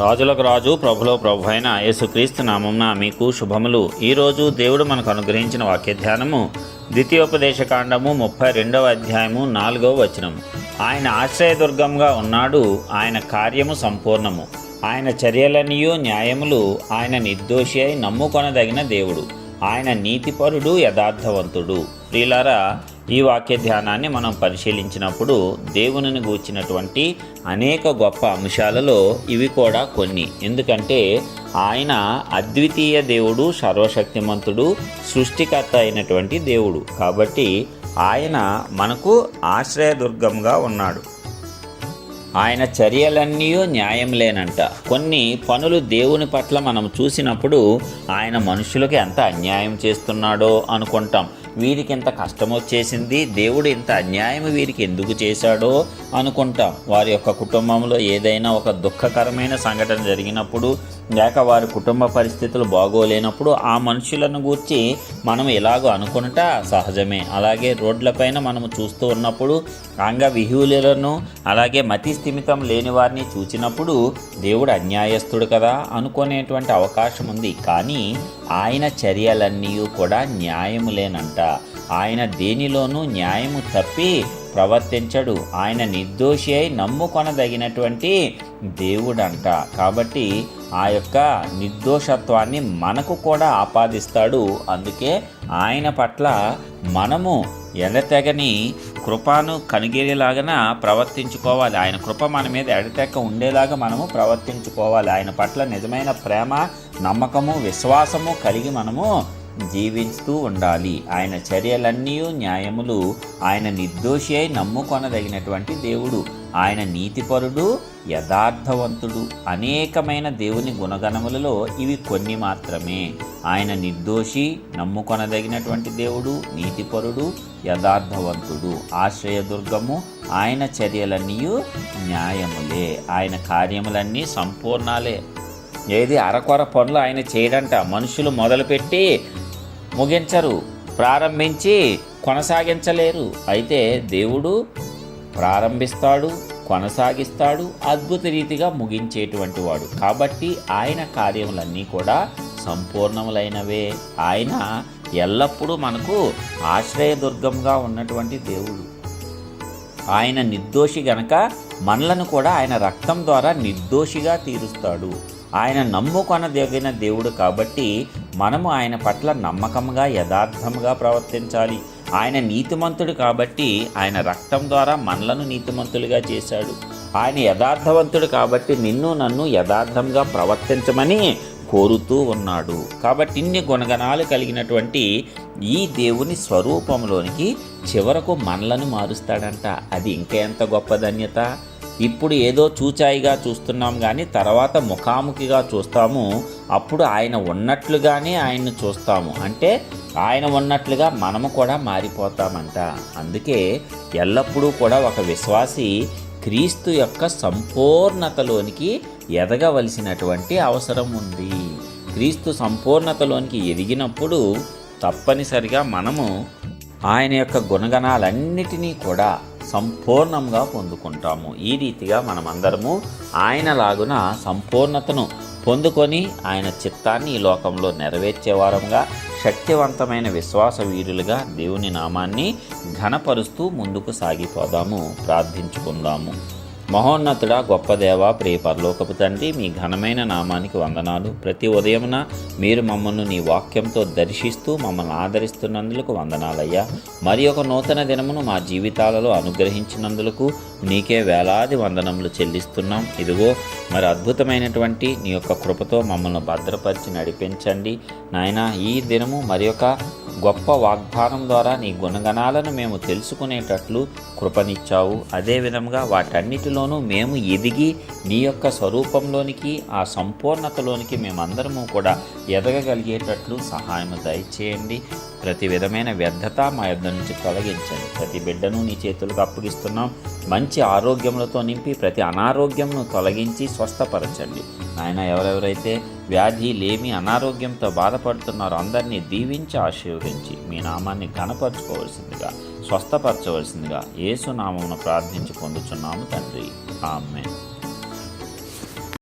రాజులకు రాజు ప్రభులో ప్రభు అయిన యేసుక్రీస్తు నామంన మీకు శుభములు. ఈరోజు దేవుడు మనకు అనుగ్రహించిన వాక్య ధ్యానము ద్వితీయోపదేశ కాండము ముప్పై రెండవ అధ్యాయము నాలుగవ వచనము ఆయన ఆశ్రయదుర్గంగా ఉన్నాడు ఆయన కార్యము సంపూర్ణము. ఆయన చర్యలనియు న్యాయములు ఆయన నిర్దోషి అయి నమ్ముకొనదగిన దేవుడు. ఆయన నీతిపరుడు యథార్థవంతుడు. ప్రియులారా ఈ వాక్య ధ్యానాన్ని మనం పరిశీలించినప్పుడు దేవునిని గూర్చినటువంటి అనేక గొప్ప అంశాలలో ఇవి కూడా కొన్ని. ఎందుకంటే ఆయన అద్వితీయ దేవుడు సర్వశక్తిమంతుడు సృష్టికర్త అయినటువంటి దేవుడు. కాబట్టి ఆయన మనకు ఆశ్రయదుర్గంగా ఉన్నాడు. ఆయన చర్యలన్నీ న్యాయం లేనంట కొన్ని పనులు దేవుని పట్ల మనం చూసినప్పుడు ఆయన మనుషులకి ఎంత అన్యాయం చేస్తున్నాడో అనుకుంటాం. వీరికి ఇంత కష్టం వచ్చేసింది? దేవుడు ఇంత అన్యాయం వీరికి ఎందుకు చేశాడో అనుకుంటాం. వారి యొక్క కుటుంబంలో ఏదైనా ఒక దుఃఖకరమైన సంఘటన జరిగినప్పుడు లేక వారి కుటుంబ పరిస్థితులు బాగోలేనప్పుడు ఆ మనుషులను గూర్చి మనం ఇలాగో అనుకుంటా సహజమే. అలాగే రోడ్లపైన మనము చూస్తూ ఉన్నప్పుడు అంగ విహువులను అలాగే మతి స్థిమితం లేని వారిని చూచినప్పుడు దేవుడు అన్యాయస్తుడు కదా అనుకునేటువంటి అవకాశం ఉంది. కానీ ఆయన చర్యలన్నీ కూడా న్యాయములేనంట ఆయన దేనిలోనూ న్యాయము తప్పి ప్రవర్తించడు. ఆయన నిర్దోషి అయి నమ్ముకొనదగినటువంటి దేవుడంట. కాబట్టి ఆ యొక్క నిర్దోషత్వాన్ని మనకు కూడా ఆపాదిస్తాడు. అందుకే ఆయన పట్ల మనము ఎడతెగని కృపను కనిగేలాగా ప్రవర్తించుకోవాలి. ఆయన కృప మన మీద ఎడతెక్క ఉండేలాగా మనము ప్రవర్తించుకోవాలి. ఆయన పట్ల నిజమైన ప్రేమ నమ్మకము విశ్వాసము కలిగి మనము జీవిస్తూ ఉండాలి. ఆయన చర్యలన్నీ న్యాయములు ఆయన నిర్దోషి అయి నమ్ముకొనదగినటువంటి దేవుడు. ఆయన నీతిపరుడు యథార్థవంతుడు. అనేకమైన దేవుని గుణగణములలో ఇవి కొన్ని మాత్రమే. ఆయన నిర్దోషి నమ్ముకొనదగినటువంటి దేవుడు నీతిపరుడు యథార్థవంతుడు. ఆశ్రయదుర్గము ఆయన చర్యలన్నీ న్యాయములే. ఆయన కార్యములన్నీ సంపూర్ణాలే. ఏది అరకొర పనులు ఆయన చేయడంట. మనుషులు మొదలుపెట్టి ముగించరు ప్రారంభించి కొనసాగించలేరు. అయితే దేవుడు ప్రారంభిస్తాడు కొనసాగిస్తాడు అద్భుత రీతిగా ముగించేటువంటి వాడు. కాబట్టి ఆయన కార్యములన్నీ కూడా సంపూర్ణములైనవే. ఆయన ఎల్లప్పుడూ మనకు ఆశ్రయదుర్గంగా ఉన్నటువంటి దేవుడు. ఆయన నిర్దోషి గనక మనలను కూడా ఆయన రక్తం ద్వారా నిర్దోషిగా తీరుస్తాడు. ఆయన నమ్ముకొనదగిన దేవుడు కాబట్టి మనము ఆయన పట్ల నమ్మకంగా యథార్థంగా ప్రవర్తించాలి. ఆయన నీతిమంతుడు కాబట్టి ఆయన రక్తం ద్వారా మనలను నీతిమంతులుగా చేశాడు. ఆయన యథార్థవంతుడు కాబట్టి నిన్ను నన్ను యథార్థంగా ప్రవర్తించమని కోరుతూ ఉన్నాడు. కాబట్టి ఇన్ని గుణగణాలు కలిగినటువంటి ఈ దేవుని స్వరూపంలోనికి చివరకు మనలను మారుస్తాడంట. అది ఇంకా ఎంత గొప్ప ధన్యత? ఇప్పుడు ఏదో చూచాయిగా చూస్తున్నాం కానీ తర్వాత ముఖాముఖిగా చూస్తాము. అప్పుడు ఆయన ఉన్నట్లుగానే ఆయన్ని చూస్తాము. అంటే ఆయన ఉన్నట్లుగా మనము కూడా మారిపోతామంట. అందుకే ఎల్లప్పుడూ కూడా ఒక విశ్వాసి క్రీస్తు యొక్క సంపూర్ణతలోనికి ఎదగవలసినటువంటి అవసరం ఉంది. క్రీస్తు సంపూర్ణతలోనికి ఎదిగినప్పుడు తప్పనిసరిగా మనము ఆయన యొక్క గుణగణాలన్నిటినీ కూడా సంపూర్ణంగా పొందుకుంటాము. ఈ రీతిగా మనమందరము ఆయనలాగున సంపూర్ణతను పొందుకొని ఆయన చిత్తాన్ని ఈ లోకంలో నెరవేర్చేవారంగా శక్తివంతమైన విశ్వాస వీరులుగా దేవుని నామాన్ని ఘనపరుస్తూ ముందుకు సాగిపోదాము. ప్రార్థించుకుందాము. మహోన్నతుడ గొప్ప దేవ ప్రియ పరలోకపు తండ్రి మీ ఘనమైన నామానికి వందనాలు. ప్రతి ఉదయమున మీరు మమ్మల్ని నీ వాక్యంతో దర్శిస్తూ మమ్మల్ని ఆదరిస్తున్నందులకు వందనాలయ్యా. మరి ఒక నూతన దినమును మా జీవితాలలో అనుగ్రహించినందులకు నీకే వేలాది వందనములు చెల్లిస్తున్నాం. ఇదిగో మరి అద్భుతమైనటువంటి నీ యొక్క కృపతో మమ్మల్ని భద్రపరిచి నడిపించండి. నాయన ఈ దినము మరి గొప్ప వాగ్దానం ద్వారా నీ గుణగణాలను మేము తెలుసుకునేటట్లు కృపనిచ్చావు. అదే విధంగా వాటన్నిటిలోనూ మేము ఎదిగి నీ యొక్క స్వరూపంలోనికి ఆ సంపూర్ణతలోనికి మేమందరము కూడా ఎదగగలిగేటట్లు సహాయం దయచేయండి. ప్రతి విధమైన వ్యర్థత మా యొద్ నుంచి తొలగించండి. ప్రతి బిడ్డను నీ చేతులకు అప్పగిస్తున్నాం. మంచి ఆరోగ్యములతో నింపి ప్రతి అనారోగ్యంను తొలగించి స్వస్థపరచండి. ఆయన ఎవరెవరైతే వ్యాధి లేమి అనారోగ్యంతో బాధపడుతున్నారో అందరినీ దీవించి ఆశీర్వదించి మీ నామాన్ని ఘనపరచుకోవలసిందిగా స్వస్థపరచవలసిందిగా ఏసునామమును ప్రార్థించి పొందుచున్నాము తండ్రి. ఆమె